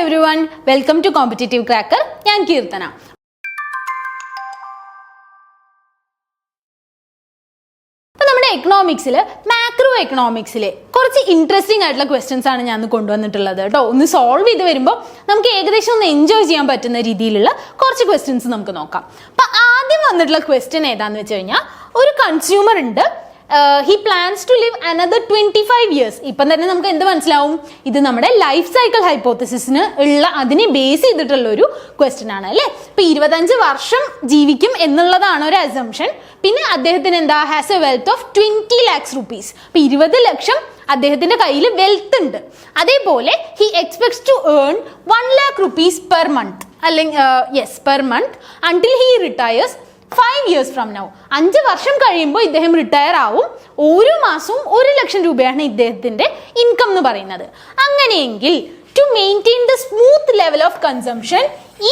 Everyone welcome to competitive cracker ഞാൻ കീർത്തന. നമ്മുടെ എക്കണോമിക്സിൽ macro എക്കണോമിക്സിൽ കുറച്ച് ഇൻട്രസ്റ്റിംഗ് ആയിട്ടുള്ള ക്വസ്റ്റ്യൻസ് ആണ് ഞാൻ കൊണ്ടുവന്നിട്ടുള്ളത് കേട്ടോ. ഒന്ന് സോൾവ് ചെയ്ത് വരുമ്പോൾ നമുക്ക് ഏകദേശം ഒന്ന് എൻജോയ് ചെയ്യാൻ പറ്റുന്ന രീതിയിലുള്ള കുറച്ച് ക്വസ്റ്റ്യൻസ് നമുക്ക് നോക്കാം. അപ്പൊ ആദ്യം വന്നിട്ടുള്ള ക്വസ്റ്റ്യൻ ഏതാന്ന് വെച്ച് കഴിഞ്ഞാൽ ഒരു കൺസ്യൂമർ ഉണ്ട്. He plans to live another twenty five years ഇപ്പം തന്നെ നമുക്ക് എന്ത് മനസ്സിലാവും? ഇത് നമ്മുടെ ലൈഫ് സൈക്കിൾ ഹൈപ്പോത്തസിസിന് ഉള്ള അതിനെ ബേസ് ചെയ്തിട്ടുള്ള ഒരു ക്വസ്റ്റ്യൻ ആണ് അല്ലേ? ഇപ്പൊ ഇരുപത്തഞ്ച് വർഷം ജീവിക്കും എന്നുള്ളതാണ് ഒരു അസംഷൻ പിന്നെ അദ്ദേഹത്തിന് എന്താ? Has a wealth of twenty lakhs rupees ഇപ്പൊ ഇരുപത് ലക്ഷം അദ്ദേഹത്തിന്റെ കയ്യിൽ വെൽത്ത് ഉണ്ട്. അതേപോലെ he expects to earn one lakh rupees per month അല്ലെങ്കിൽ yes per month until he retires five years from now അഞ്ച് വർഷം കഴിയുമ്പോൾ ഇദ്ദേഹം റിട്ടയർ ആവും. ഓരോ മാസവും ഒരു ലക്ഷം രൂപയാണ് ഇദ്ദേഹത്തിന്റെ ഇൻകം എന്ന് പറയുന്നത്. അങ്ങനെയെങ്കിൽ to maintain the smooth level of consumption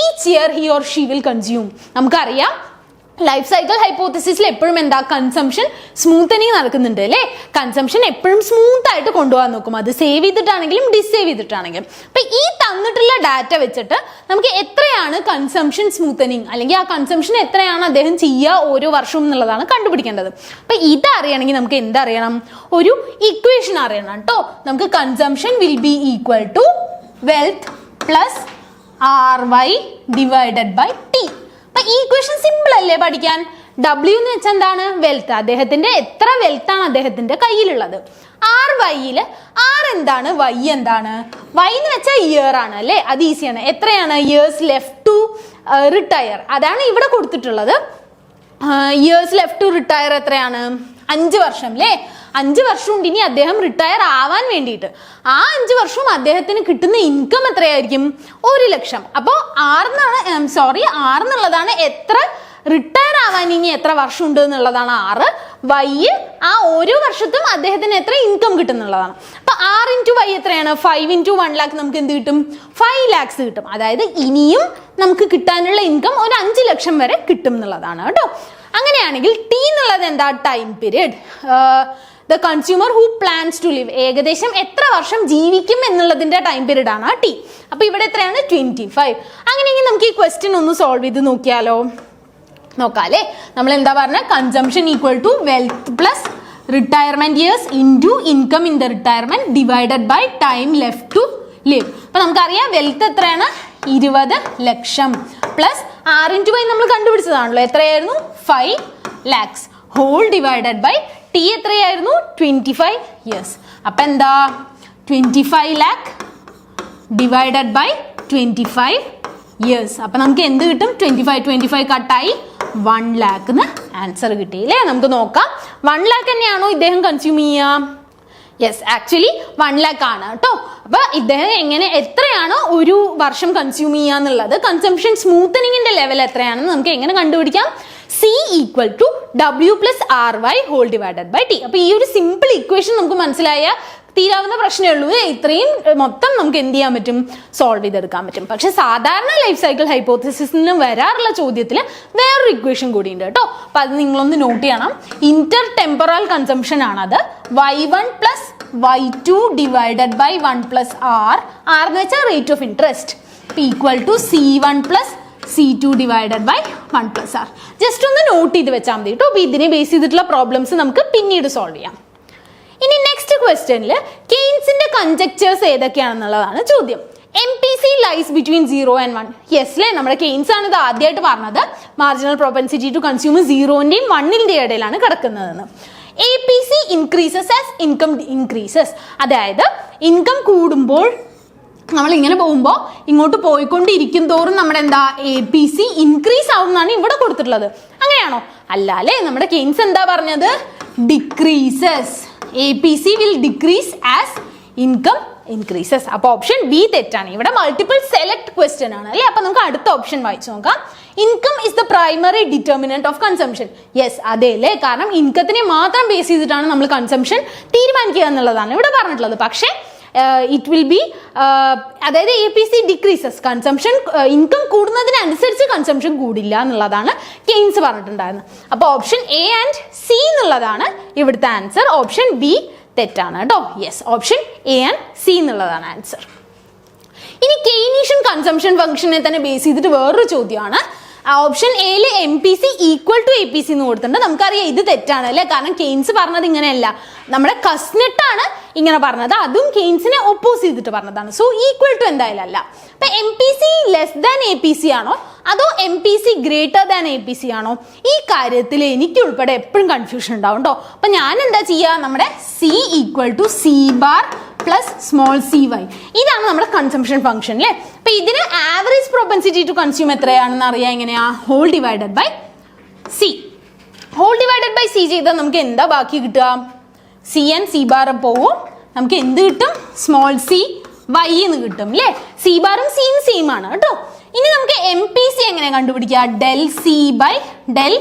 each year he or she will consume നമുക്കറിയാം ലൈഫ് സൈക്കിൾ ഹൈപ്പോത്തസിസിൽ എപ്പോഴും എന്താ? കൺസംഷൻ സ്മൂത്തനിങ് നടക്കുന്നുണ്ട് അല്ലേ? കൺസംഷൻ എപ്പോഴും സ്മൂത്ത് ആയിട്ട് കൊണ്ടുപോകാൻ നോക്കും. അത് സേവ് ചെയ്തിട്ടാണെങ്കിലും ഡിസേവ് ചെയ്തിട്ടാണെങ്കിലും. അപ്പൊ ഈ തന്നിട്ടുള്ള ഡാറ്റ വെച്ചിട്ട് നമുക്ക് എത്രയാണ് കൺസംഷൻ സ്മൂത്തനിങ് അല്ലെങ്കിൽ ആ കൺസംഷൻ എത്രയാണ് അദ്ദേഹം ചെയ്യുക ഓരോ വർഷവും എന്നുള്ളതാണ് കണ്ടുപിടിക്കേണ്ടത്. അപ്പൊ ഇത് അറിയണമെങ്കിൽ നമുക്ക് എന്തറിയണം ഒരു ഇക്വേഷൻ അറിയണം കേട്ടോ. നമുക്ക് consumption will be equal to wealth plus R Y divided by T അപ്പൊ ഈ ക്വസ്റ്റൻ സിമ്പിൾ അല്ലേ പഠിക്കാൻ? ഡബ്ല്യു എന്ന് വെച്ചാൽ എന്താണ്? വെൽത്ത് അദ്ദേഹത്തിന്റെ എത്ര വെൽത്ത് ആണ് അദ്ദേഹത്തിന്റെ കയ്യിലുള്ളത്? ആർ വൈയിൽ ആർ എന്താണ്? വൈ എന്താണ്? വൈ എന്ന് വെച്ചാൽ ഇയർ ആണ് അല്ലേ? അത് ഈസിയാണ് എത്രയാണ്? ഇയേഴ്സ് ലെഫ്റ്റ് ടു റിട്ടയർ അതാണ് ഇവിടെ കൊടുത്തിട്ടുള്ളത്. ഇയേഴ്സ് ലെഫ്റ്റ് ടു റിട്ടയർ എത്രയാണ്? അഞ്ച് വർഷം അല്ലേ അഞ്ച് വർഷം ഉണ്ട് ഇനി അദ്ദേഹം റിട്ടയർ ആവാൻ വേണ്ടിയിട്ട്. ആ അഞ്ച് വർഷവും അദ്ദേഹത്തിന് കിട്ടുന്ന ഇൻകം എത്രയായിരിക്കും? ഒരു ലക്ഷം. അപ്പോൾ ആറെന്നാണ് സോറി ആറെന്നുള്ളതാണ് എത്ര റിട്ടയർ ആവാൻ ഇനി എത്ര വർഷം ഉണ്ട് എന്നുള്ളതാണ് ആറ് വൈ ആ ഓരോ വർഷത്തും അദ്ദേഹത്തിന് എത്ര ഇൻകം കിട്ടുന്നുള്ളതാണ് അപ്പൊ ആറ് ഇന്റു വൈ എത്രയാണ്? ഫൈവ് ഇന്റു വൺ ലാക്ക് നമുക്ക് എന്ത് കിട്ടും? ഫൈവ് ലാക്സ് കിട്ടും. അതായത് ഇനിയും നമുക്ക് കിട്ടാനുള്ള ഇൻകം ഒരു അഞ്ച് ലക്ഷം വരെ കിട്ടും എന്നുള്ളതാണ് കേട്ടോ. അങ്ങനെയാണെങ്കിൽ ടി എന്നുള്ളത് എന്താ? Time period the consumer who plans to live ഏകദേശം എത്ര വർഷം ജീവിക്കും എന്നുള്ളതിന്റെ ടൈം പീരീഡ് ആണ് ആ ടി അപ്പോൾ ഇവിടെ എത്രയാണ്? ട്വന്റി ഫൈവ് അങ്ങനെയെങ്കിൽ നമുക്ക് ഈ ക്വസ്റ്റ്യൻ ഒന്ന് സോൾവ് ചെയ്ത് നോക്കിയാലോ. നോക്കാല്ലേ? നമ്മൾ എന്താ പറഞ്ഞ? Consumption equal to wealth plus retirement years into income in the retirement divided by time left to live അപ്പോൾ നമുക്കറിയാം വെൽത്ത് എത്രയാണ്? ഇരുപത് ലക്ഷം. പ്ലസ് ആർ ഇന്റു വൈ നമ്മൾ കണ്ടുപിടിച്ചതാണല്ലോ. എത്രയായിരുന്നു? Five lakhs whole divided by T എത്രയായിരുന്നു? ട്വന്റി ഫൈവ് ഇയേഴ്സ് അപ്പൊ എന്താ? Twenty five lakh divided by twenty five years അപ്പൊ നമുക്ക് എന്ത് കിട്ടും? ട്വന്റി ഫൈവ് ട്വന്റി ഫൈവ് കട്ടായി വൺ ലാക്ക് ആൻസർ കിട്ടിയില്ലേ നമുക്ക് നോക്കാം. വൺ ലാക്ക് തന്നെയാണോ ഇദ്ദേഹം കൺസ്യൂം ചെയ്യുക യെസ് ആക്ച്വലി വൺ ലാക്ക് ആണ് കേട്ടോ അപ്പൊ ഇദ്ദേഹം എങ്ങനെ എത്രയാണ് ഒരു വർഷം കൺസ്യൂം ചെയ്യുക എന്നുള്ളത് കൺസംഷൻ സ്മൂത്തനിങ്ങിന്റെ ലെവൽ എത്രയാണെന്ന് നമുക്ക് എങ്ങനെ കണ്ടുപിടിക്കാം? C equal to W plus R Y whole divided by T അപ്പൊ ഈ ഒരു സിമ്പിൾ ഇക്വേഷൻ നമുക്ക് മനസ്സിലായ തീരാവുന്ന പ്രശ്നമേ ഉള്ളൂ. ഇത്രയും മൊത്തം നമുക്ക് എന്ത് ചെയ്യാൻ പറ്റും? സോൾവ് ചെയ്തെടുക്കാൻ പറ്റും. പക്ഷെ സാധാരണ ലൈഫ് സൈക്കിൾ ഹൈപ്പോത്തിസിന് വരാറുള്ള ചോദ്യത്തിൽ വേറൊരു ഇക്വേഷൻ കൂടി ഉണ്ട് കേട്ടോ. അപ്പൊ അത് നിങ്ങളൊന്ന് നോട്ട് ചെയ്യണം. ഇന്റർ ടെമ്പറൽ കൺസംഷൻ ആണത്. Y one plus Y two divided by one plus R R എന്ന് വെച്ചാൽ rate of interest equal to C one plus C two divided by one plus R just ഒന്ന് note ചെയ്ത് വെച്ചാൽ മതി കേട്ടോ. ഇതിനെ base ചെയ്തിട്ടുള്ള പ്രോബ്ലംസ് നമുക്ക് പിന്നീട് സോൾവ് ചെയ്യാം. ക്വസ്റ്റ്യനിൽ കെയ്ൻസിന്റെ കൺജക്ചേഴ്സ് ഏതൊക്കെയാണെന്നുള്ളതാണ് ചോദ്യം. M P C lies between zero and one yes അല്ലേ നമ്മുടെ കെയ്ൻസ് ആണ് ഇത് ആദ്യമായിട്ട് പറഞ്ഞത്. മാർജിനൽ പ്രൊപ്പൻസിറ്റി ടു കൺസ്യൂമർ സീറോന്റെയും വണ്ണിന്റെയും ഇടയിലാണ് കിടക്കുന്നതെന്ന്. A P C increases as income increases അതായത് ഇൻകം കൂടുമ്പോൾ നമ്മൾ ഇങ്ങനെ പോകുമ്പോൾ ഇങ്ങോട്ട് പോയിക്കൊണ്ടിരിക്കും തോറും നമ്മുടെ എന്താ എ പി സി ഇൻക്രീസ് ആവുമെന്നാണ് ഇവിടെ കൊടുത്തിട്ടുള്ളത്. അങ്ങനെയാണോ? അല്ല നമ്മുടെ കെയ്ൻസ് എന്താ പറഞ്ഞത്? Decreases A P C will decrease as income increases അപ്പൊ ഓപ്ഷൻ ബി തെറ്റാണ്. ഇവിടെ മൾട്ടിപ്പിൾ സെലക്ട് ക്വസ്റ്റ്യൻ ആണ് അല്ലേ? അപ്പൊ നമുക്ക് അടുത്ത ഓപ്ഷൻ വായിച്ചു നോക്കാം. Income is the primary determinant of consumption yes അതെ അല്ലേ? കാരണം ഇൻകത്തിനെ മാത്രം ബേസ് ചെയ്തിട്ടാണ് നമ്മൾ കൺസംഷൻ തീരുമാനിക്കുക എന്നുള്ളതാണ് ഇവിടെ പറഞ്ഞിട്ടുള്ളത്. പക്ഷേ ഇറ്റ് വിൽ ബി അതായത് A P C decreases consumption income കൂടുന്നതിനനുസരിച്ച് കൺസംഷൻ കൂടില്ല എന്നുള്ളതാണ് കെയ്ൻസ് പറഞ്ഞിട്ടുണ്ടായിരുന്നത്. അപ്പോൾ ഓപ്ഷൻ എ ആൻഡ് സി എന്നുള്ളതാണ് ഇവിടുത്തെ ആൻസർ ഓപ്ഷൻ ബി തെറ്റാണ് കേട്ടോ. Yes option A and C എന്നുള്ളതാണ് ആൻസർ ഇനി കെയ്നി കൺസംഷൻ ഫംഗ്ഷനെ തന്നെ ബേസ് ചെയ്തിട്ട് വേറൊരു ചോദ്യമാണ്. ഓപ്ഷൻ എയിൽ M P C equal to A P C എന്ന് കൊടുത്തിട്ടുണ്ട്. നമുക്കറിയാം ഇത് തെറ്റാണ് അല്ലേ? കാരണം കെയ്ൻസ് പറഞ്ഞത് ഇങ്ങനെയല്ല. നമ്മുടെ കസ്നെട്ടാണ് ഇങ്ങനെ പറഞ്ഞത്. അതും കെയ്ൻസിനെ ഒപ്പോസ് ചെയ്തിട്ട് പറഞ്ഞതാണ്. സോ ഈക്വൽ ടു എന്തായാലും അല്ല. അപ്പൊ M P C less than A P C ആണോ? അതോ M P C greater than A P C ആണോ? ഈ കാര്യത്തിൽ എനിക്ക് ഉൾപ്പെടെ എപ്പോഴും കൺഫ്യൂഷൻ ഉണ്ടാവും കേട്ടോ അപ്പൊ ഞാൻ എന്താ ചെയ്യുക നമ്മുടെ C equal to C bar plus small C Y ഇതാണ് നമ്മുടെ കൺസംഷൻ ഫംഗ്ഷൻ അല്ലേ അപ്പൊ ഇതിന് ആവറേജ് പ്രൊപ്പൻസിറ്റി ടു കൺസ്യൂം എത്രയാണെന്ന് അറിയാം എങ്ങനെയാ? Whole divided by C whole divided by C ചെയ്താൽ നമുക്ക് എന്താ ബാക്കി കിട്ടുക? സി എൻ സി ബാറും പോവും. നമുക്ക് എന്ത് കിട്ടും? സ്മോൾ സി വൈ എന്ന് കിട്ടും അല്ലേ സി ബാറും സിയും സെയിം ആണ് കേട്ടോ. ഇനി നമുക്ക് എം പി സി എങ്ങനെ കണ്ടുപിടിക്കുക del C by del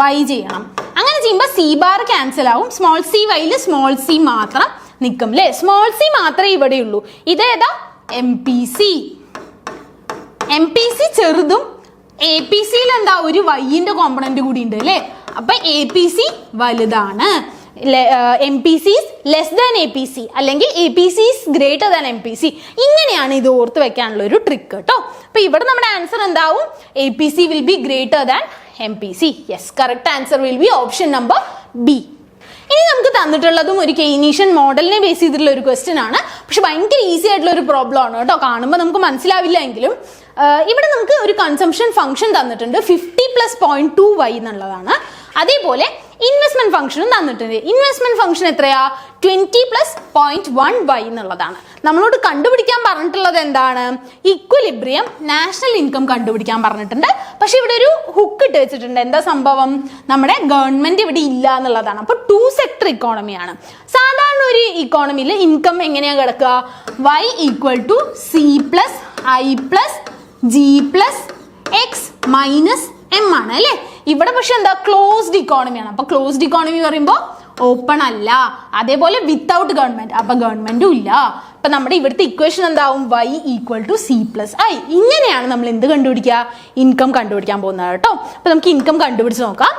Y ചെയ്യണം. അങ്ങനെ ചെയ്യുമ്പോൾ സി ബാർ ക്യാൻസൽ ആവും. സ്മോൾ സി വൈയിൽ സ്മോൾ സി മാത്രം നിൽക്കും അല്ലേ സ്മോൾ സി മാത്രമേ ഇവിടെയുള്ളൂ ഇതേതാ M P C M P C ചെറുതും എ പി സിയിൽ എന്താ? ഒരു വൈയിന്റെ കോമ്പണന്റ് കൂടി ഉണ്ട് അല്ലേ അപ്പൊ എ പി സി വലുതാണ്. M P C is less than A P C അല്ലെങ്കിൽ A P C is greater than M P C ഇങ്ങനെയാണ് ഇത് ഓർത്ത് വെക്കാനുള്ള ഒരു ട്രിക്ക് കേട്ടോ. അപ്പൊ ഇവിടെ നമ്മുടെ ആൻസർ എന്താവും? A P C will be greater than M P C yes correct answer will be option number B ഇനി നമുക്ക് തന്നിട്ടുള്ളതും ഒരു കെയ്നീഷ്യൻ മോഡലിനെ ബേസ് ചെയ്തിട്ടുള്ള ഒരു ക്വസ്റ്റ്യൻ ആണ്. പക്ഷെ ഭയങ്കര ഈസി ആയിട്ടുള്ള ഒരു പ്രോബ്ലം ആണ് കേട്ടോ. കാണുമ്പോൾ നമുക്ക് മനസ്സിലാവില്ല എങ്കിലും. ഇവിടെ നമുക്ക് ഒരു കൺസംഷൻ ഫംഗ്ഷൻ തന്നിട്ടുണ്ട്. Fifty plus point two Y എന്നുള്ളതാണ്. അതേപോലെ ഇൻവെസ്റ്റ്മെന്റ് ഫംഗ്ഷനും തന്നിട്ടുണ്ട് ഇൻവെസ്റ്റ്മെന്റ് ഫംഗ്ഷൻ എത്രയാ? Twenty plus point one Y എന്നുള്ളതാണ്. നമ്മളോട് കണ്ടുപിടിക്കാൻ പറഞ്ഞിട്ടുള്ളത് എന്താണ്? ഇക്വലിബ്രിയം നാഷണൽ ഇൻകം കണ്ടുപിടിക്കാൻ പറഞ്ഞിട്ടുണ്ട്. പക്ഷെ ഇവിടെ ഒരു ഹുക്ക് ഇട്ട് വെച്ചിട്ടുണ്ട്. എന്താ സംഭവം? നമ്മുടെ ഗവൺമെന്റ് ഇവിടെ ഇല്ല എന്നുള്ളതാണ്. അപ്പൊ ടു സെക്ടർ ഇക്കോണമിയാണ് സാധാരണ ഒരു ഇക്കോണമിയിൽ ഇൻകം എങ്ങനെയാ കിടക്കുക? Y equal to C plus I plus G plus X minus M ആണ് അല്ലേ? ഇവിടെ പക്ഷെ എന്താ ക്ലോസ്ഡ് ഇക്കോണമിയാണ് അപ്പൊ ക്ലോസ്ഡ് ഇക്കോണമി പറയുമ്പോൾ ഓപ്പൺ അല്ല. അതേപോലെ വിത്തൗട്ട് ഗവൺമെന്റ് അപ്പൊ ഗവൺമെന്റും ഇല്ല. അപ്പൊ നമ്മുടെ ഇവിടുത്തെ ഇക്വേഷൻ എന്താവും? Y equal to C plus I ഇങ്ങനെയാണ് നമ്മൾ എന്ത് കണ്ടുപിടിക്കുക? ഇൻകം കണ്ടുപിടിക്കാൻ പോകുന്നത് കേട്ടോ. അപ്പൊ നമുക്ക് ഇൻകം കണ്ടുപിടിച്ച് നോക്കാം.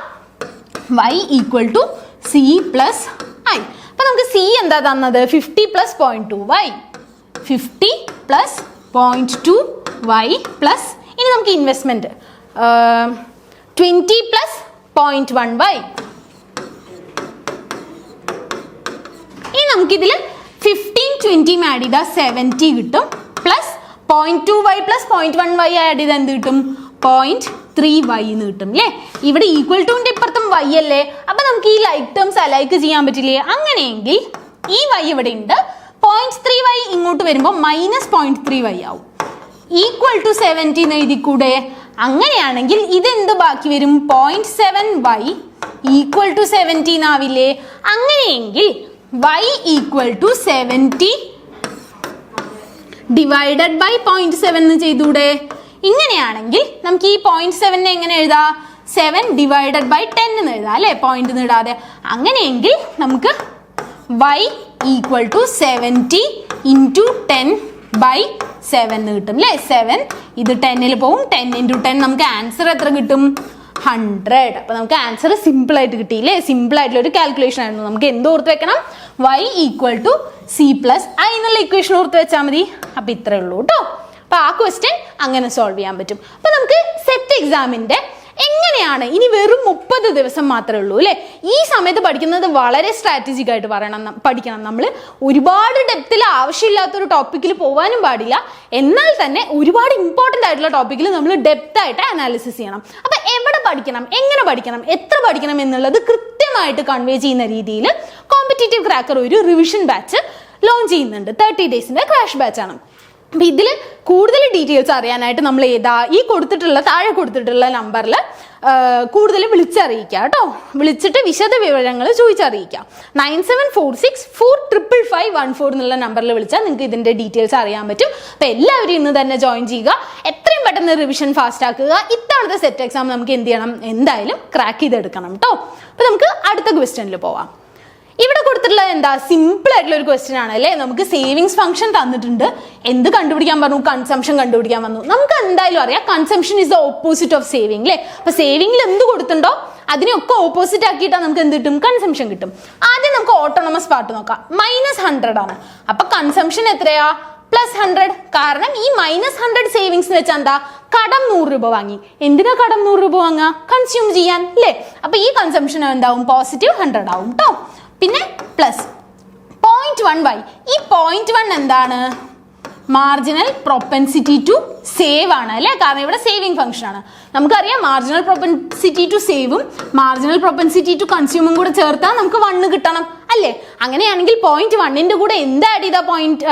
Y equal to C plus I അപ്പൊ നമുക്ക് സി എന്താ തന്നത്? Fifty plus point two Y fifty plus point two Y plus ഇനി നമുക്ക് investment twenty plus point one Y ഇനി നമുക്കിതിൽ ഫിഫ്റ്റീൻ ട്വന്റി ആഡ് ചെയ്താൽ സെവന്റി കിട്ടും. Plus point two Y plus point one Y add ചെയ്താൽ എന്ത് കിട്ടും? പോയിന്റ് ത്രീ വൈ എന്ന് കിട്ടും അല്ലേ ഇവിടെ ഈക്വൽ ടുവിന്റെ ഇപ്പുറത്തും വൈ അല്ലേ? അപ്പൊ നമുക്ക് ഈ ലൈക്ക് ടേംസ് അലൈക്ക് ചെയ്യാൻ പറ്റില്ലേ? അങ്ങനെയെങ്കിൽ ഈ വൈ ഇവിടെ ഉണ്ട്. പോയിന്റ് ത്രീ വൈ ഇങ്ങോട്ട് വരുമ്പോൾ മൈനസ് പോയിന്റ് ത്രീ വൈ ആവും. ഈക്വൽ ടു സെവന്റി എന്ന് എഴുതിക്കൂടെ? അങ്ങനെയാണെങ്കിൽ ഇതെന്ത് ബാക്കി വരും? Point seven Y equal to seventeen ആവില്ലേ അങ്ങനെയെങ്കിൽ Y equal to seventy divided by point seven എന്ന് ചെയ്തൂടെ? ഇങ്ങനെയാണെങ്കിൽ നമുക്ക് ഈ പോയിന്റ് സെവനെ എങ്ങനെ എഴുതാം? സെവൻ ഡിവൈഡഡ് ബൈ ടെൻ എന്ന് എഴുതാം അല്ലേ? പോയിന്റ് ഇടാതെ. അങ്ങനെയെങ്കിൽ നമുക്ക് Y equal to seventy into ten by seven കിട്ടും അല്ലേ സെവൻ ഇത് ടെന്നിൽ പോവും. ടെൻ ഇന്റു ടെൻ നമുക്ക് ആൻസർ എത്ര കിട്ടും? ഹൺഡ്രഡ് അപ്പോൾ നമുക്ക് ആൻസർ സിമ്പിൾ ആയിട്ട് കിട്ടിയില്ലേ സിമ്പിൾ ആയിട്ടുള്ള ഒരു കാൽക്കുലേഷൻ ആയിരുന്നു. നമുക്ക് എന്ത് ഓർത്ത് വെക്കണം? Y equal to C plus I എന്നുള്ള ഇക്വേഷൻ ഓർത്ത് വെച്ചാൽ മതി. അപ്പോൾ ഇത്രയേ ഉള്ളൂ കേട്ടോ അപ്പോൾ ആ ക്വസ്റ്റ്യൻ അങ്ങനെ സോൾവ് ചെയ്യാൻ പറ്റും. അപ്പോൾ നമുക്ക് സെറ്റ് എക്സാമിന്റെ എങ്ങനെയാണ്? ഇനി വെറും മുപ്പത് ദിവസം മാത്രമേ ഉള്ളൂ അല്ലേ? ഈ സമയത്ത് പഠിക്കുന്നത് വളരെ സ്ട്രാറ്റജിക് ആയിട്ട് പറയണം പഠിക്കണം നമ്മൾ ഒരുപാട് ഡെപ്തിൽ ആവശ്യമില്ലാത്തൊരു ടോപ്പിക്കിൽ പോകാനും പാടില്ല. എന്നാൽ തന്നെ ഒരുപാട് ഇമ്പോർട്ടന്റ് ആയിട്ടുള്ള ടോപ്പിക്കിൽ നമ്മൾ ഡെപ്ത് ആയിട്ട് അനാലിസിസ് ചെയ്യണം. അപ്പൊ എവിടെ പഠിക്കണം? എങ്ങനെ പഠിക്കണം? എത്ര പഠിക്കണം എന്നുള്ളത് കൃത്യമായിട്ട് കൺവേ ചെയ്യുന്ന രീതിയിൽ കോമ്പറ്റേറ്റീവ് ക്രാക്കർ ഒരു റിവിഷൻ ബാച്ച് ലോഞ്ച് ചെയ്യുന്നുണ്ട്. തേർട്ടി ഡേയ്സിന്റെ ക്രാഷ് ബാച്ചാണ് അപ്പൊ ഇതിൽ കൂടുതൽ ഡീറ്റെയിൽസ് അറിയാനായിട്ട് നമ്മൾ ഏതാ ഈ കൊടുത്തിട്ടുള്ള താഴെ കൊടുത്തിട്ടുള്ള നമ്പറിൽ കൂടുതൽ വിളിച്ചറിയിക്കുക കേട്ടോ. വിളിച്ചിട്ട് വിശദ വിവരങ്ങൾ ചോദിച്ചറിയിക്കുക nine seven four six four triple five one four എന്നുള്ള നമ്പറിൽ വിളിച്ചാൽ നിങ്ങൾക്ക് ഇതിന്റെ ഡീറ്റെയിൽസ് അറിയാൻ പറ്റും. അപ്പൊ എല്ലാവരും ഇന്ന് തന്നെ ജോയിൻ ചെയ്യുക. എത്രയും പെട്ടെന്ന് റിവിഷൻ ഫാസ്റ്റ് ആക്കുക. ഇത്തവണത്തെ സെറ്റ് എക്സാം നമുക്ക് എന്ത് ചെയ്യണം? എന്തായാലും ക്രാക്ക് ചെയ്തെടുക്കണം കേട്ടോ. അപ്പൊ നമുക്ക് അടുത്ത ക്വസ്റ്റ്യനിൽ പോവാം. ഇവിടെ കൊടുത്തിട്ടുള്ളത് എന്താ? സിമ്പിൾ ആയിട്ടുള്ള ഒരു ക്വസ്റ്റ്യൻ ആണ് അല്ലേ? നമുക്ക് സേവിങ്സ് ഫംഗ്ഷൻ തന്നിട്ടുണ്ട്. എന്ത് കണ്ടുപിടിക്കാൻ പറഞ്ഞു? കൺസംഷൻ കണ്ടുപിടിക്കാൻ വന്നു. നമുക്ക് എന്തായാലും അറിയാം consumption is the opposite of saving അല്ലേ? അപ്പൊ സേവിങ്ങിൽ എന്ത് കൊടുത്തിട്ടുണ്ടോ? അതിനെയൊക്കെ ഓപ്പോസിറ്റ് ആക്കിയിട്ടാണ് നമുക്ക് എന്ത് കിട്ടും? കൺസംഷൻ കിട്ടും. ആദ്യം നമുക്ക് ഓട്ടോണമസ് പാർട്ട് നോക്കാം. മൈനസ് ഹൺഡ്രഡ് ആണ്. അപ്പൊ കൺസംഷൻ എത്രയാ? പ്ലസ് ഹൺഡ്രഡ് കാരണം ഈ മൈനസ് ഹൺഡ്രഡ് സേവിങ്സ് വെച്ചാൽ എന്താ? കടം നൂറ് രൂപ വാങ്ങി. എന്തിനാ കടം നൂറ് രൂപ വാങ്ങുക? കൺസ്യൂം ചെയ്യാൻ അല്ലേ? അപ്പൊ ഈ കൺസംഷൻ എന്താവും? പോസിറ്റീവ് ഹൺഡ്രഡ് ആവും കേട്ടോ പിന്നെ പ്ലസ് പോയിന്റ് വൺ വൈ ഈ പോയിന്റ് വൺ എന്താണ്? മാർജിനൽ പ്രൊപ്പൻസിറ്റി ടു സേവ് ആണ് അല്ലേ? കാരണം ഇവിടെ സേവിങ് ഫംഗ്ഷൻ ആണ്. നമുക്കറിയാം മാർജിനൽ പ്രൊപ്പൻസിറ്റി ടു സേവും മാർജിനൽ പ്രൊപ്പൻസിറ്റി ടു കൺസ്യൂമും കൂടെ ചേർത്താൽ നമുക്ക് വണ്ണ് കിട്ടണം. അല്ലേ? അങ്ങനെയാണെങ്കിൽ പോയിന്റ് വണ്ണിന്റെ കൂടെ എന്ത് ആഡ് ചെയ്താൽ പോയിന്റ്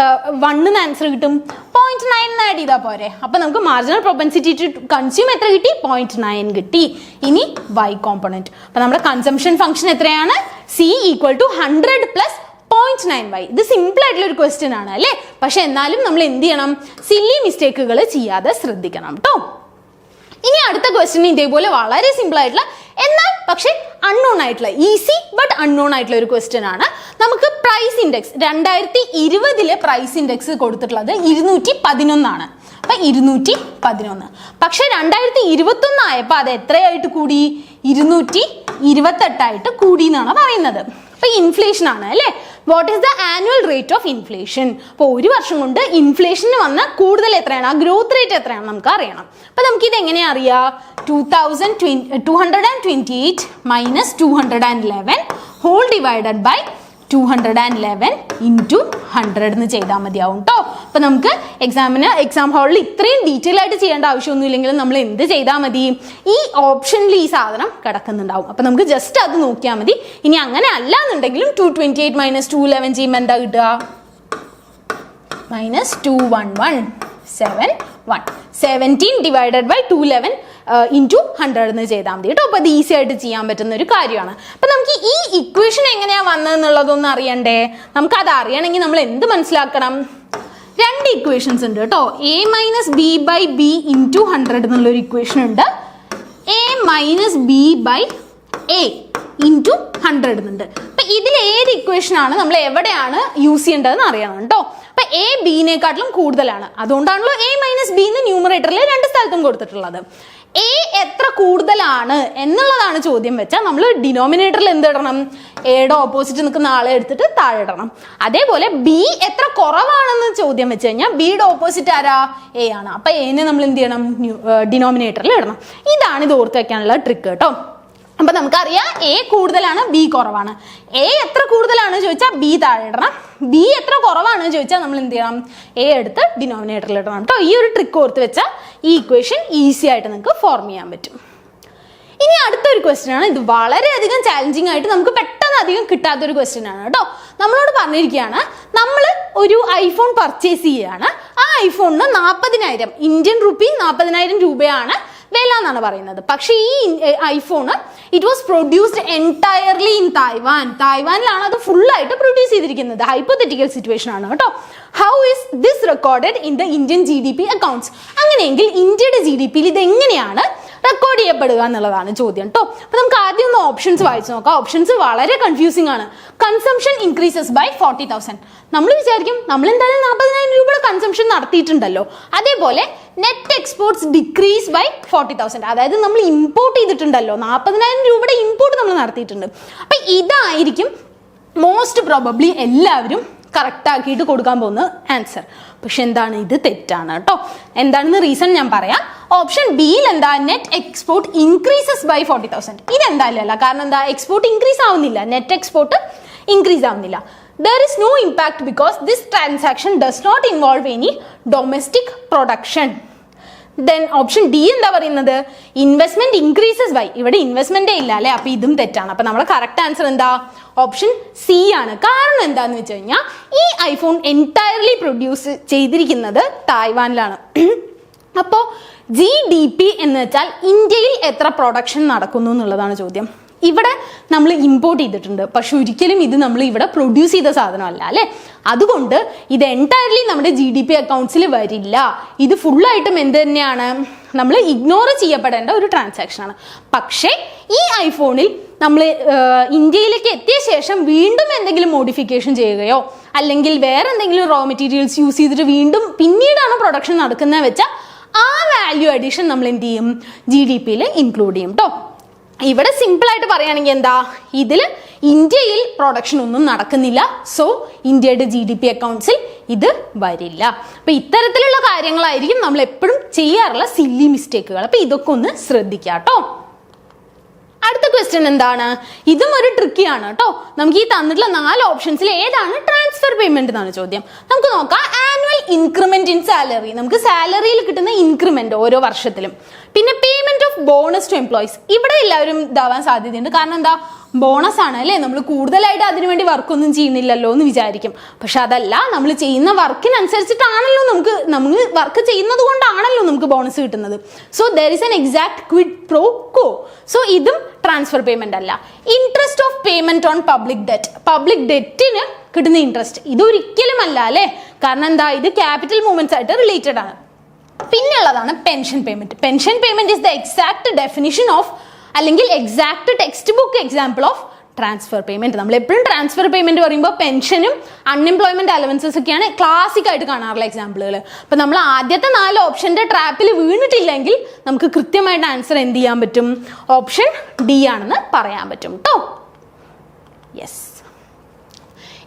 വണ്ണിന് ആൻസർ കിട്ടും? പോയിന്റ് നയൻ ആഡ് ചെയ്താൽ പോരെ. അപ്പൊ നമുക്ക് മാർജിനൽ പ്രൊപ്പൻസിറ്റി ടു കൺസ്യൂം എത്ര കിട്ടി? പോയിന്റ് നയൻ കിട്ടി. ഇനി വൈ കോമ്പോണന്റ് അപ്പൊ നമ്മുടെ കൺസംഷൻ ഫംഗ്ഷൻ എത്രയാണ്? C equal to hundred plus point nine Y ഇത് സിമ്പിൾ ആയിട്ടുള്ള ഒരു ക്വസ്റ്റ്യൻ ആണ് അല്ലേ? പക്ഷെ എന്നാലും നമ്മൾ എന്ത് ചെയ്യണം? സില്ലി മിസ്റ്റേക്കുകൾ ചെയ്യാതെ ശ്രദ്ധിക്കണം കേട്ടോ ഇനി അടുത്ത ക്വസ്റ്റ്യൻ ഇതേപോലെ വളരെ സിമ്പിൾ ആയിട്ടുള്ള എന്നാൽ പക്ഷെ അൺനോൺ ആയിട്ടുള്ള ഈസി ബട്ട് അൺനോൺ ആയിട്ടുള്ള ഒരു ക്വസ്റ്റ്യൻ ആണ്. നമുക്ക് പ്രൈസ് ഇൻഡെക്സ് രണ്ടായിരത്തി ഇരുപതിലെ പ്രൈസ് ഇൻഡെക്സ് കൊടുത്തിട്ടുള്ളത് ഇരുന്നൂറ്റി പതിനൊന്നാണ് അപ്പൊ ഇരുന്നൂറ്റി പതിനൊന്ന് പക്ഷെ രണ്ടായിരത്തി ഇരുപത്തി ഒന്ന് ആയപ്പോ അത് എത്രയായിട്ട് കൂടി? ഇരുന്നൂറ്റി ഇരുപത്തെട്ടായിട്ട് കൂടി എന്നാണ് പറയുന്നത്. അപ്പൊ ഇൻഫ്ലേഷൻ ആണ് അല്ലേ? What is the annual rate of inflation അപ്പോൾ ഒരു വർഷം കൊണ്ട് ഇൻഫ്ലേഷന് വന്ന കൂടുതൽ എത്രയാണ്? ആ ഗ്രോത്ത് റേറ്റ് എത്രയാണ് നമുക്ക് അറിയണം. അപ്പോൾ നമുക്ക് ഇത് എങ്ങനെയാ അറിയാ? Two thousand twenty two hundred and twenty eight minus two hundred and eleven whole divided by two hundred and eleven into hundred എന്ന് ചെയ്താൽ മതിയാവും കേട്ടോ അപ്പൊ നമുക്ക് എക്സാമിന് എക്സാം ഹാളിൽ ഇത്രയും ഡീറ്റെയിൽ ആയിട്ട് ചെയ്യേണ്ട ആവശ്യമൊന്നുമില്ലെങ്കിലും നമ്മൾ എന്ത് ചെയ്താൽ മതി? ഈ ഓപ്ഷനിൽ ഈ സാധനം കിടക്കുന്നുണ്ടാവും. അപ്പം നമുക്ക് ജസ്റ്റ് അത് നോക്കിയാൽ മതി. ഇനി അങ്ങനെ അല്ല എന്നുണ്ടെങ്കിലും two twenty eight minus two eleven ചെയ്യുമ്പോൾ എന്താ കിട്ടുക? Minus two one one seven one seventeen divided by two eleven into hundred എന്ന് ചെയ്താൽ മതി കേട്ടോ. അപ്പോൾ അത് ഈസി ആയിട്ട് ചെയ്യാൻ പറ്റുന്ന ഒരു കാര്യമാണ്. അപ്പം നമുക്ക് ഈ ഇക്വേഷൻ എങ്ങനെയാണ് വന്നതെന്നുള്ളതൊന്നും അറിയണ്ടേ? നമുക്കത് അറിയണമെങ്കിൽ നമ്മൾ എന്ത് മനസ്സിലാക്കണം? രണ്ട് ഇക്വേഷൻസ് ഉണ്ട് കേട്ടോ. A minus B by B into hundred എന്നുള്ളൊരു ഇക്വേഷൻ ഉണ്ട്. A minus B by A into hundred എന്നുണ്ട്. അപ്പൊ ഇതിൽ ഏത് ഇക്വേഷൻ ആണ് നമ്മൾ എവിടെയാണ് യൂസ് ചെയ്യേണ്ടതെന്ന് അറിയണം കേട്ടോ. അപ്പൊ എ ബിനെക്കാട്ടിലും കൂടുതലാണ്. അതുകൊണ്ടാണല്ലോ എ മൈനസ് ബി എന്ന് ന്യൂമറേറ്ററിൽ രണ്ട് സ്ഥലത്തും കൊടുത്തിട്ടുള്ളത്. എ എത്ര കൂടുതലാണ് എന്നുള്ളതാണ് ചോദ്യം വെച്ചാൽ നമ്മൾ ഡിനോമിനേറ്ററിൽ എന്ത് ഇടണം എയുടെ ഓപ്പോസിറ്റ് നിൽക്കുന്ന ആളെ എടുത്തിട്ട് താഴെ ഇടണം. അതേപോലെ ബി എത്ര കുറവാണെന്ന് ചോദ്യം വെച്ച് കഴിഞ്ഞാൽ ബിയുടെ ഓപ്പോസിറ്റ് ആരാ? എ ആണ്. അപ്പൊ എനെ നമ്മൾ എന്ത് ചെയ്യണം? ഡിനോമിനേറ്ററിൽ ഇടണം. ഇതാണ് ഇത് ഓർത്ത് വയ്ക്കാനുള്ള ട്രിക്ക് കേട്ടോ. അപ്പൊ നമുക്കറിയാം എ കൂടുതലാണ് ബി കുറവാണ്. എ എത്ര കൂടുതലാണ് ചോദിച്ചാൽ ബി താഴെ ഇടണം. ബി എത്ര കുറവാണ് ചോദിച്ചാൽ നമ്മൾ എന്ത് ചെയ്യണം? എ എടുത്ത് ഡിനോമിനേറ്ററിൽ ഇടണം കേട്ടോ. ഈ ഒരു ട്രിക്ക് ഓർത്ത് വെച്ചാൽ ഈ ഇക്വേഷൻ ഈസി ആയിട്ട് നിങ്ങൾക്ക് ഫോം ചെയ്യാൻ പറ്റും. ഇനി അടുത്തൊരു ക്വസ്റ്റ്യൻ ആണ്. ഇത് വളരെയധികം ചാലഞ്ചിങ് ആയിട്ട് നമുക്ക് പെട്ടെന്ന് അധികം കിട്ടാത്തൊരു ക്വസ്റ്റ്യൻ ആണ് കേട്ടോ. നമ്മളോട് പറഞ്ഞിരിക്കുകയാണ് നമ്മൾ ഒരു ഐഫോൺ പർച്ചേസ് ചെയ്യുകയാണ് ആ ഐഫോണിന് നാൽപ്പതിനായിരം ഇന്ത്യൻ റുപ്പി നാൽപ്പതിനായിരം രൂപയാണ് വില എന്നാണ് പറയുന്നത്. പക്ഷേ ഈ iPhone it was produced entirely in Taiwan തായ്വാനിലാണ് അത് ഫുള്ളായിട്ട് പ്രൊഡ്യൂസ് ചെയ്തിരിക്കുന്നത്. ഹൈപ്പത്തറ്റിക്കൽ സിറ്റുവേഷൻ ആണ് കേട്ടോ. How is this recorded in the Indian G D P accounts അങ്ങനെയെങ്കിൽ ഇന്ത്യയുടെ ജി ഡി പിയിൽ ഇത് എങ്ങനെയാണ് റെക്കോർഡ് ചെയ്യപ്പെടുക എന്നുള്ളതാണ് ചോദ്യം കേട്ടോ. ഒന്ന് ഓപ്ഷൻസ് വായിച്ചു നോക്കാം. ഓപ്ഷൻസ് വളരെ കൺഫ്യൂസിംഗ് ആണ്. Consumption increases by forty thousand നമ്മൾ വിചാരിക്കും നമ്മൾ എന്തായാലും നാൽപ്പതിനായിരം രൂപയുടെ കൺസംഷൻ നടത്തിയിട്ടുണ്ടല്ലോ. അതേപോലെ net exports decrease by forty thousand അതായത് നമ്മൾ ഇമ്പോർട്ട് ചെയ്തിട്ടുണ്ടല്ലോ. നാൽപ്പതിനായിരം രൂപയുടെ ഇമ്പോർട്ട് നമ്മൾ നടത്തിയിട്ടുണ്ട്. അപ്പൊ ഇതായിരിക്കും മോസ്റ്റ് പ്രോബബ്ലി എല്ലാവരും കറക്റ്റ് ആക്കിയിട്ട് കൊടുക്കാൻ പോകുന്ന ആൻസർ പക്ഷെ എന്താണ്? ഇത് തെറ്റാണ് കേട്ടോ. എന്താണെന്ന് റീസൺ ഞാൻ പറയാം. ഓപ്ഷൻ ബിയിൽ എന്താ? Net export increases by forty thousand ഇതെന്തായാലും അല്ല. കാരണം എന്താ? എക്സ്പോർട്ട് ഇൻക്രീസ് ആവുന്നില്ല. നെറ്റ് എക്സ്പോർട്ട് ഇൻക്രീസ് ആവുന്നില്ല. There is no impact because this transaction does not involve any domestic production then option D എന്താ പറയുന്നത്? ഇൻവെസ്റ്റ്മെന്റ് ഇൻക്രീസസ് ബൈ ഇവിടെ ഇൻവെസ്റ്റ്മെന്റേ ഇല്ല അല്ലെ? അപ്പൊ ഇതും തെറ്റാണ്. അപ്പൊ നമ്മുടെ കറക്റ്റ് ആൻസർ എന്താ? ഓപ്ഷൻ സി ആണ്. കാരണം എന്താന്ന് വെച്ച് കഴിഞ്ഞാൽ ഈ ഐഫോൺ എന്റയർലി പ്രൊഡ്യൂസ് ചെയ്തിരിക്കുന്നത് തായ്വാനിലാണ്. അപ്പോൾ ജി ഡി പി എന്ന് വെച്ചാൽ ഇന്ത്യയിൽ എത്ര പ്രൊഡക്ഷൻ നടക്കുന്നു എന്നുള്ളതാണ് ചോദ്യം. ഇവിടെ നമ്മൾ ഇമ്പോർട്ട് ചെയ്തിട്ടുണ്ട്. പക്ഷെ ഒരിക്കലും ഇത് നമ്മൾ ഇവിടെ പ്രൊഡ്യൂസ് ചെയ്ത സാധനമല്ല അല്ലേ? അതുകൊണ്ട് ഇത് എന്റയർലി നമ്മുടെ ജി ഡി പി അക്കൗണ്ട്സിൽ വരില്ല. ഇത് ഫുള്ളായിട്ടും എന്ത് തന്നെയാണ്? നമ്മൾ ഇഗ്നോർ ചെയ്യപ്പെടേണ്ട ഒരു ട്രാൻസാക്ഷനാണ് പക്ഷേ ഈ ഐഫോണിൽ നമ്മൾ ഇന്ത്യയിലേക്ക് എത്തിയ ശേഷം വീണ്ടും എന്തെങ്കിലും മോഡിഫിക്കേഷൻ ചെയ്യുകയോ അല്ലെങ്കിൽ വേറെ എന്തെങ്കിലും റോ മെറ്റീരിയൽസ് യൂസ് ചെയ്തിട്ട് വീണ്ടും പിന്നീടാണ് പ്രൊഡക്ഷൻ നടക്കുന്നത് വെച്ചാൽ ആ വാല്യൂ അഡീഷൻ നമ്മൾ എന്ത് ചെയ്യും ജി ഡി പിയിൽ ഇൻക്ലൂഡ് ചെയ്യും കേട്ടോ ഇവിടെ സിമ്പിൾ ആയിട്ട് പറയുകയാണെങ്കിൽ എന്താ? ഇതിൽ ഇന്ത്യയിൽ പ്രൊഡക്ഷൻ ഒന്നും നടക്കുന്നില്ല. സോ ഇന്ത്യയുടെ ജി ഡി പി അക്കൗണ്ട്സിൽ ഇത് വരില്ല. അപ്പൊ ഇത്തരത്തിലുള്ള കാര്യങ്ങളായിരിക്കും നമ്മൾ എപ്പോഴും ചെയ്യാറുള്ള സില്ലി മിസ്റ്റേക്കുകൾ അപ്പൊ ഇതൊക്കെ ഒന്ന് ശ്രദ്ധിക്കുക കേട്ടോ. അടുത്ത ക്വസ്റ്റ്യൻ എന്താണ്? ഇതും ഒരു ട്രിക്കിയാണ് കേട്ടോ. നമുക്ക് ഈ തന്നിട്ടുള്ള നാല് ഓപ്ഷൻസിൽ ഏതാണ് ട്രാൻസ്ഫർ പേയ്മെന്റ് എന്നാണ് ചോദ്യം. നമുക്ക് നോക്കാം. ആനുവൽ ഇൻക്രിമെന്റ് ഇൻ സാലറി നമുക്ക് സാലറിയിൽ കിട്ടുന്ന ഇൻക്രിമെന്റ് ഓരോ വർഷത്തിലും. പിന്നെ പേയ്മെന്റ് ബോണസ് ടു എംപ്ലോയീസ് ഇവിടെ എല്ലാവരും ഇതാവാൻ സാധ്യതയുണ്ട്. കാരണം എന്താ? ബോണസ് ആണ് അല്ലേ? നമ്മൾ കൂടുതലായിട്ട് അതിനുവേണ്ടി വർക്കൊന്നും ചെയ്യുന്നില്ലല്ലോ എന്ന് വിചാരിക്കും. പക്ഷെ അതല്ല നമ്മൾ ചെയ്യുന്ന വർക്കിനനുസരിച്ചിട്ടാണല്ലോ നമുക്ക് നമ്മൾ വർക്ക് ചെയ്യുന്നത് കൊണ്ടാണല്ലോ നമുക്ക് ബോണസ് കിട്ടുന്നത്. So there is an exact quid pro quo so ഇതും ട്രാൻസ്ഫർ പേയ്മെന്റ് അല്ല. Interest of payment on public debt public ഡെറ്റിന് കിട്ടുന്ന ഇൻട്രസ്റ്റ് ഇതൊരിക്കലും അല്ല? അല്ലേ കാരണം എന്താ? ഇത് ക്യാപിറ്റൽ മൂവ്മെന്റ്സ് ആയിട്ട് റിലേറ്റഡ് ആണ്. പിന്നുള്ളതാണ് pension payment pension payment is the exact definition of അല്ലെങ്കിൽ exact textbook example of transfer payment നമ്മൾ എപ്പോഴും ട്രാൻസ്ഫർ പേയ്മെന്റ് പറയുമ്പോൾ പെൻഷനും അൺഎംപ്ലോയ്മെന്റ് അലവൻസസ് ഒക്കെയാണ് ക്ലാസിക് ആയിട്ട് കാണാറുള്ള എക്സാമ്പിളുകൾ അപ്പോൾ നമ്മൾ ആദ്യത്തെ നാല് ഓപ്ഷന്റെ ട്രാപ്പിൽ വീണിട്ടില്ലെങ്കിൽ നമുക്ക് കൃത്യമായിട്ട് ആൻസർ എന്ത് ചെയ്യാൻ പറ്റും? ഓപ്ഷൻ ഡി ആണെന്ന് പറയാൻ പറ്റും. കേട്ടോ യെസ്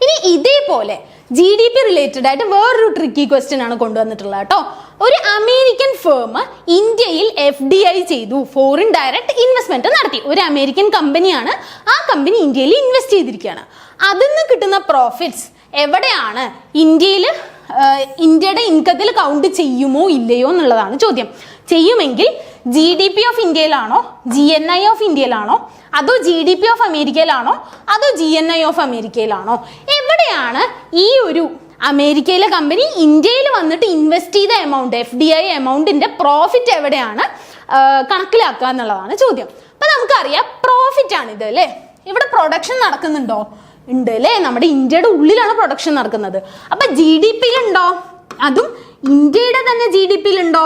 ഇനി ഇതേപോലെ ജി ഡി പി റിലേറ്റഡ് ആയിട്ട് വേറൊരു ട്രിക്കി ക്വസ്റ്റ്യൻ ആണ് കൊണ്ടുവന്നിട്ടുള്ളത് കേട്ടോ. ഒരു അമേരിക്കൻ ഫേം ഇന്ത്യയിൽ എഫ് ഡി ഐ ചെയ്തു ഫോറിൻ ഡയറക്റ്റ് ഇൻവെസ്റ്റ്മെന്റ് നടത്തി. ഒരു അമേരിക്കൻ കമ്പനിയാണ് ആ കമ്പനി ഇന്ത്യയിൽ ഇൻവെസ്റ്റ് ചെയ്തിരിക്കുകയാണ്. അതിൽ നിന്ന് കിട്ടുന്ന പ്രോഫിറ്റ്സ് എവിടെയാണ്? ഇന്ത്യയിൽ ഇന്ത്യയുടെ ഇൻകത്തിൽ കൗണ്ട് ചെയ്യുമോ ഇല്ലയോ എന്നുള്ളതാണ് ചോദ്യം. ചെയ്യുമെങ്കിൽ ജി ഡി പി ഓഫ് ഇന്ത്യയിലാണോ? ജി എൻ ഐ ഓഫ് ഇന്ത്യയിലാണോ? അതോ ജി ഡി പി ഓഫ് അമേരിക്കയിലാണോ? അതോ ജി എൻ ഐ ഓഫ് അമേരിക്കയിലാണോ? എവിടെയാണ് ഈ ഒരു അമേരിക്കയിലെ കമ്പനി ഇന്ത്യയിൽ വന്നിട്ട് ഇൻവെസ്റ്റ് ചെയ്ത എമൗണ്ട് എഫ് ഡി ഐ എമൗണ്ടിന്റെ പ്രോഫിറ്റ് എവിടെയാണ്? കണക്കിലാക്കുക എന്നുള്ളതാണ് ചോദ്യം. അപ്പൊ നമുക്കറിയാം പ്രോഫിറ്റ് ആണ് ഇത് അല്ലേ? ഇവിടെ പ്രൊഡക്ഷൻ നടക്കുന്നുണ്ടോ? ഉണ്ട് അല്ലേ? നമ്മുടെ ഇന്ത്യയുടെ ഉള്ളിലാണ് പ്രൊഡക്ഷൻ നടക്കുന്നത്. അപ്പൊ ജി ഡി പിയിലുണ്ടോ അതും ഇന്ത്യയുടെ തന്നെ ജി ഡി പിയിലുണ്ടോ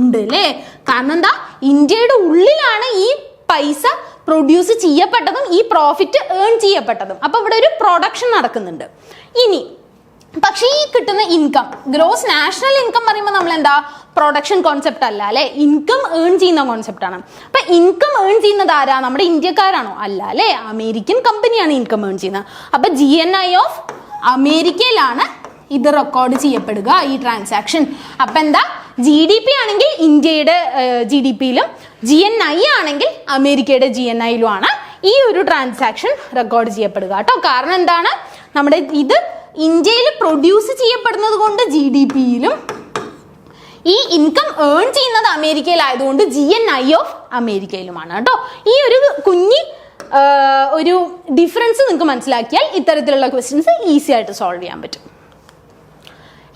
ഉണ്ട് അല്ലേ? കാരണം എന്താ? ഇന്ത്യയുടെ ഉള്ളിലാണ് ഈ പൈസ പ്രൊഡ്യൂസ് ചെയ്യപ്പെട്ടതും ഈ പ്രോഫിറ്റ് ഏൺ ചെയ്യപ്പെട്ടതും. അപ്പോൾ ഇവിടെ ഒരു പ്രൊഡക്ഷൻ നടക്കുന്നുണ്ട്. ഇനി പക്ഷേ ഈ കിട്ടുന്ന ഇൻകം ഗ്രോസ് നാഷണൽ ഇൻകം പറയുമ്പോൾ നമ്മൾ എന്താ പ്രൊഡക്ഷൻ കോൺസെപ്റ്റ് അല്ല അല്ലെ? ഇൻകം ഏൺ ചെയ്യുന്ന കോൺസെപ്റ്റ് ആണ്. അപ്പൊ ഇൻകം ഏൺ ചെയ്യുന്നത് ആരാ? നമ്മുടെ ഇന്ത്യക്കാരാണോ? അല്ല അല്ലെ? അമേരിക്കൻ കമ്പനിയാണ് ഇൻകം ഏൺ ചെയ്യുന്നത്. അപ്പൊ ജി എൻ ഐ ഓഫ് അമേരിക്കയിലാണ് ഇത് റെക്കോർഡ് ചെയ്യപ്പെടുക ഈ ട്രാൻസാക്ഷൻ അപ്പൊ എന്താ? ജി ഡി പി ആണെങ്കിൽ ഇന്ത്യയുടെ ജി ഡി പിയിലും ജി എൻ ഐ ആണെങ്കിൽ അമേരിക്കയുടെ ജി എൻ ഐയിലുമാണ് ഈ ഒരു ട്രാൻസാക്ഷൻ റെക്കോർഡ് ചെയ്യപ്പെടുക. കേട്ടോ കാരണം എന്താണ്? നമ്മുടെ ഇത് ഇന്ത്യയിൽ പ്രൊഡ്യൂസ് ചെയ്യപ്പെടുന്നത് കൊണ്ട് ജി ഡി പിയിലും ഈ ഇൻകം ഏൺ ചെയ്യുന്നത് അമേരിക്കയിലായതുകൊണ്ട് ജി എൻ ഐ ഓഫ് അമേരിക്കയിലുമാണ്. കേട്ടോ ഈ ഒരു കുഞ്ഞി ഒരു ഡിഫറൻസ് നിങ്ങൾക്ക് മനസ്സിലാക്കിയാൽ ഇത്തരത്തിലുള്ള ക്വസ്റ്റ്യൻസ് ഈസി ആയിട്ട് സോൾവ് ചെയ്യാൻ പറ്റും.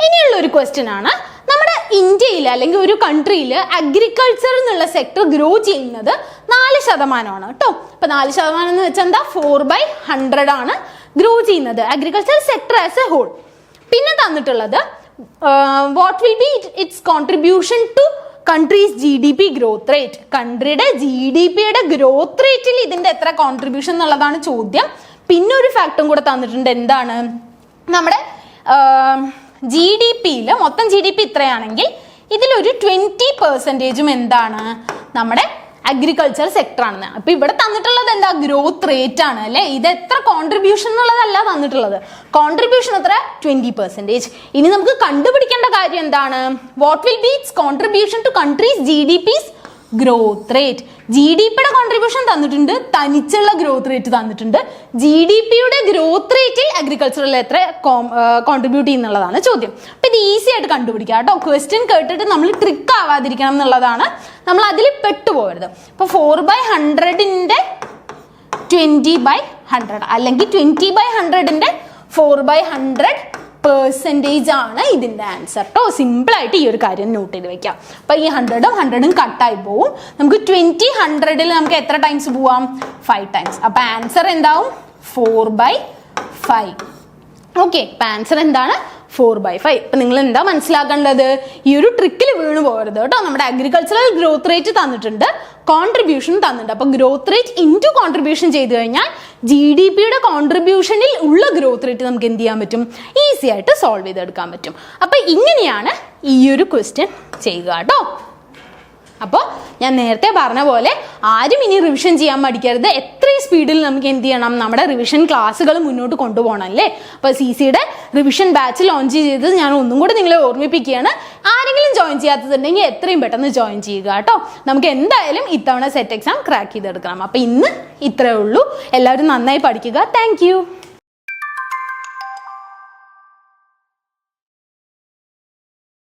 ഇനിയുള്ള ഒരു ക്വസ്റ്റ്യൻ ആണ് നമ്മുടെ ഇന്ത്യയിൽ അല്ലെങ്കിൽ ഒരു കൺട്രിയിൽ അഗ്രികൾച്ചർ എന്നുള്ള സെക്ടർ ഗ്രോ ചെയ്യുന്നത് നാല് ശതമാനമാണ് കേട്ടോ. ഇപ്പൊ നാല് ശതമാനം എന്ന് വെച്ചാൽ എന്താ? ഫോർ ബൈ ഹൺഡ്രഡ് ആണ് ഗ്രോ ചെയ്യുന്നത് agriculture sector as a whole പിന്നെ തന്നിട്ടുള്ളത് what will be its contribution to country's G D P growth rate കൺട്രിയുടെ G D പിയുടെ ഗ്രോത്ത് റേറ്റിൽ ഇതിന്റെ എത്ര കോൺട്രിബ്യൂഷൻ എന്നുള്ളതാണ് ചോദ്യം. പിന്നെ ഒരു ഫാക്ടും കൂടെ തന്നിട്ടുണ്ട്. എന്താണ്? നമ്മുടെ ജി ഡി പിയിൽ മൊത്തം ജി ഡി പി ഇത്രയാണെങ്കിൽ ഇതിലൊരു ട്വന്റി പെർസെന്റേജും എന്താണ്? നമ്മുടെ അഗ്രികൾച്ചർ സെക്ടർ ആണെന്ന്. അപ്പൊ ഇവിടെ തന്നിട്ടുള്ളത് എന്താ? ഗ്രോത്ത് റേറ്റ് ആണ് അല്ലേ? ഇത് എത്ര കോൺട്രിബ്യൂഷൻ എന്നുള്ളതല്ല തന്നിട്ടുള്ളത്. കോൺട്രിബ്യൂഷൻ എത്ര? ട്വന്റി പെർസെന്റേജ് ഇനി നമുക്ക് കണ്ടുപിടിക്കേണ്ട കാര്യം എന്താണ്? What will be its contribution to country's G D P's growth rate G D പിയുടെ കോൺട്രിബ്യൂഷൻ തന്നിട്ടുണ്ട്. തനിച്ചുള്ള ഗ്രോത്ത് റേറ്റ് തന്നിട്ടുണ്ട്. ജി ഡി പിയുടെ ഗ്രോത്ത് റേറ്റിൽ അഗ്രികൾച്ചറിൽ എത്ര കോൺട്രിബ്യൂട്ട് ചെയ്യുന്നുള്ളതാണ് ചോദ്യം. അപ്പൊ ഇത് ഈസി ആയിട്ട് കണ്ടുപിടിക്കാം കേട്ടോ. ക്വസ്റ്റ്യൻ കേട്ടിട്ട് നമ്മൾ ട്രിക്ക് ആവാതിരിക്കണം എന്നുള്ളതാണ് നമ്മൾ അതിൽ പെട്ടുപോകരുത് അപ്പോൾ ഫോർ ബൈ ഹൺഡ്രഡിന്റെ ട്വന്റി ബൈ ഹൺഡ്രഡ് അല്ലെങ്കിൽ ട്വന്റി ബൈ ഹൺഡ്രഡിന്റെ ഫോർ ബൈ ഹൺഡ്രഡ് പേഴ്സന്റേജ് ആണ് ഇതിന്റെ ആൻസർ കേട്ടോ സിമ്പിളായിട്ട് ഈ ഒരു കാര്യം നോട്ട് ചെയ്ത് വെക്കാം. അപ്പൊ ഈ ഹൺഡ്രഡും ഹൺഡ്രഡും കട്ടായി പോവും. നമുക്ക് ട്വന്റി ഹൺഡ്രഡിൽ നമുക്ക് എത്ര ടൈംസ് പോവാം? ഫൈവ് ടൈംസ് അപ്പൊ ആൻസർ എന്താവും? Four by five okay answer എന്താണ്? ഫോർ ബൈ ഫൈവ് ഇപ്പൊ നിങ്ങൾ എന്താ മനസ്സിലാക്കേണ്ടത്? ഈ ഒരു ട്രിക്കിൽ വീണ് പോകരുത് കേട്ടോ നമ്മുടെ അഗ്രികൾച്ചറൽ ഗ്രോത്ത് റേറ്റ് തന്നിട്ടുണ്ട്. കോൺട്രിബ്യൂഷൻ തന്നിട്ടുണ്ട്. അപ്പൊ ഗ്രോത്ത് റേറ്റ് ഇന്റു കോൺട്രിബ്യൂഷൻ ചെയ്ത് കഴിഞ്ഞാൽ ജി ഡി പിയുടെ കോൺട്രിബ്യൂഷനിൽ ഉള്ള ഗ്രോത്ത് റേറ്റ് നമുക്ക് എന്ത് ചെയ്യാൻ പറ്റും? ഈസി ആയിട്ട് സോൾവ് ചെയ്തെടുക്കാൻ പറ്റും. അപ്പൊ ഇങ്ങനെയാണ് ഈ ഒരു ക്വസ്റ്റ്യൻ ചെയ്യുക കേട്ടോ. അപ്പോൾ ഞാൻ നേരത്തെ പറഞ്ഞ പോലെ ആരും ഇനി റിവിഷൻ ചെയ്യാൻ മടിക്കരുത്. എത്രയും സ്പീഡിൽ നമുക്ക് എന്ത് ചെയ്യണം? നമ്മുടെ റിവിഷൻ ക്ലാസ്സുകൾ മുന്നോട്ട് കൊണ്ടുപോകണം അല്ലേ? അപ്പോൾ സി സിയുടെ റിവിഷൻ ബാച്ച് ലോഞ്ച് ചെയ്തത് ഞാൻ ഒന്നും കൂടി നിങ്ങളെ ഓർമ്മിപ്പിക്കുകയാണ്. ആരെങ്കിലും ജോയിൻ ചെയ്യാത്തതുണ്ടെങ്കിൽ എത്രയും പെട്ടെന്ന് ജോയിൻ ചെയ്യുക കേട്ടോ. നമുക്ക് എന്തായാലും ഇത്തവണ സെറ്റ് എക്സാം ക്രാക്ക് ചെയ്തെടുക്കണം. അപ്പോൾ ഇന്ന് ഇത്രയേ ഉള്ളൂ. എല്ലാവരും നന്നായി പഠിക്കുക. താങ്ക്